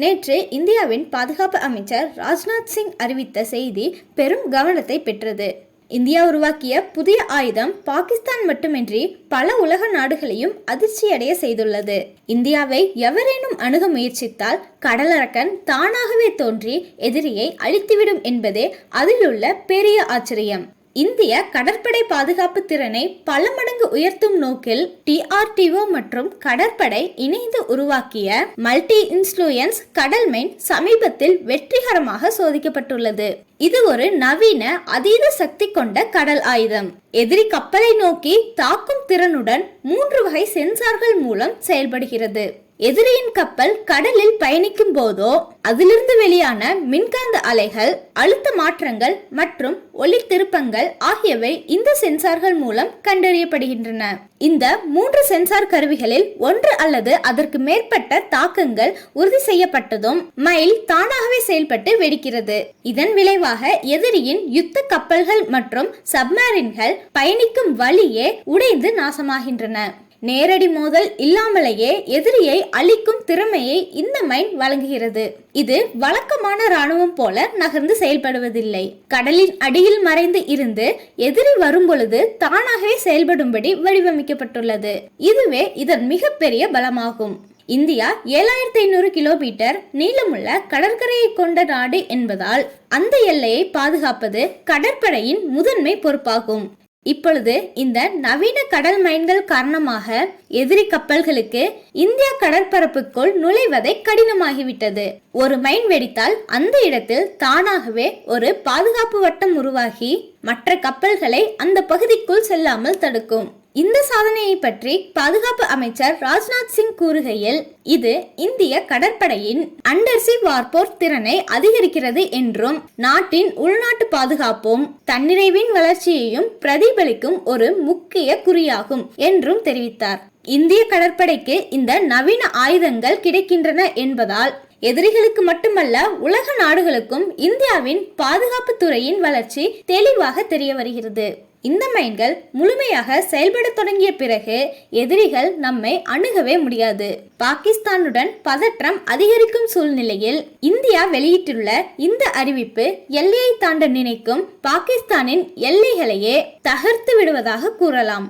நேற்று இந்தியாவின் பாதுகாப்பு அமைச்சர் ராஜ்நாத் சிங் அறிவித்த செய்தி பெரும் கவனத்தை பெற்றது. இந்தியா உருவாக்கிய புதிய ஆயுதம் பாகிஸ்தான் மட்டுமின்றி பல உலக நாடுகளையும் அதிர்ச்சியடைய செய்துள்ளது. இந்தியாவை எவரேனும் அணுக முயற்சித்தால் கடலரக்கன் தானாகவே தோன்றி எதிரியை அழித்துவிடும் என்பதே அதிலுள்ள பெரிய ஆச்சரியம். இந்திய கடற்படை பாதுகாப்பு திறனை பல மடங்கு உயர்த்தும் நோக்கில் டிஆர்டிஓ மற்றும் கடற்படை இணைந்து உருவாக்கிய மல்டி இன்ஸ்லூயன்ஸ் கடல்மைன் சமீபத்தில் வெற்றிகரமாக சோதிக்கப்பட்டுள்ளது. இது ஒரு நவீன அதீத சக்தி கொண்ட கடல் ஆயுதம். எதிரி கப்பலை நோக்கி தாக்கும் திறனுடன் மூன்று வகை சென்சார்கள் மூலம் செயல்படுகிறது. எதிரியின் கப்பல் கடலில் பயணிக்கும் போதோ அதிலிருந்து வெளியான மின்காந்த அலைகள் அழுத்த மாற்றங்கள் மற்றும் ஒளி திருப்பங்கள் ஆகியவை இந்த சென்சார்கள் மூலம் கண்டறியப்படுகின்றன. இந்த மூன்று சென்சார் கருவிகளில் ஒன்று அல்லது அதற்கு மேற்பட்ட தாக்கங்கள் உறுதி செய்யப்பட்டதும் மைல் தானாகவே செயல்பட்டு வெடிக்கிறது. இதன் விளைவாக எதிரியின் யுத்த கப்பல்கள் மற்றும் சப்மரின்கள் பயணிக்கும் வழியே உடைந்து நாசமாகின்றன. நேரடி மோதல் இல்லாமலேயே எதிரியை அழிக்கும் திறமையை இந்த மைன் வழங்குகிறது. இது வழக்கமான ராணுவம் போல நகர்ந்து செயல்படுவதில்லை. கடலின் அடியில் மறைந்து இருந்து எதிரி வரும்பொழுது தானாகவே செயல்படும்படி வடிவமைக்கப்பட்டுள்ளது. இதுவே இதன் மிகப்பெரிய பலமாகும். இந்தியா ஏழாயிரத்தி ஐநூறு கிலோமீட்டர் நீளமுள்ள கடற்கரையை கொண்ட நாடு என்பதால் அந்த எல்லையை பாதுகாப்பது கடற்படையின் முதன்மை பொறுப்பாகும். இப்பொழுது இந்த நவீன கடல் மைன்கள் காரணமாக எதிரி கப்பல்களுக்கு இந்திய கடற்பரப்புக்குள் நுழைவதை கடினமாகிவிட்டது. ஒரு மைன் வெடித்தால் அந்த இடத்தில் தானாகவே ஒரு பாதுகாப்பு வட்டம் உருவாகி மற்ற கப்பல்களை அந்த பகுதிக்குள் செல்லாமல் தடுக்கும். இந்த சாதனையை பற்றி பாதுகாப்பு அமைச்சர் ராஜ்நாத் சிங் கூறுகையில் இது இந்திய கடற்படையின் அண்டர்சி வார்போர் திறனை அதிகரிக்கிறது என்றும் நாட்டின் உள்நாட்டு பாதுகாப்பும் தன்னிறைவின் வளர்ச்சியையும் பிரதிபலிக்கும் ஒரு முக்கிய குறியாகும் என்றும் தெரிவித்தார். இந்திய கடற்படைக்கு இந்த நவீன ஆயுதங்கள் கிடைக்கின்றன என்பதால் எதிரிகளுக்கு மட்டுமல்ல உலக நாடுகளுக்கும் இந்தியாவின் பாதுகாப்பு துறையின் வளர்ச்சி தெளிவாக தெரிய வருகிறது. இந்த மைன்கள் முழுமையாக செயல்பட தொடங்கிய பிறகு எதிரிகள் நம்மை அணுகவே முடியாது. பாகிஸ்தானுடன் பதற்றம் அதிகரிக்கும் சூழ்நிலையில் இந்தியா வெளியிட்டுள்ள இந்த அறிவிப்பு எல்லையை தாண்ட நினைக்கும் பாகிஸ்தானின் எல்லைகளையே தகர்த்து விடுவதாக கூறலாம்.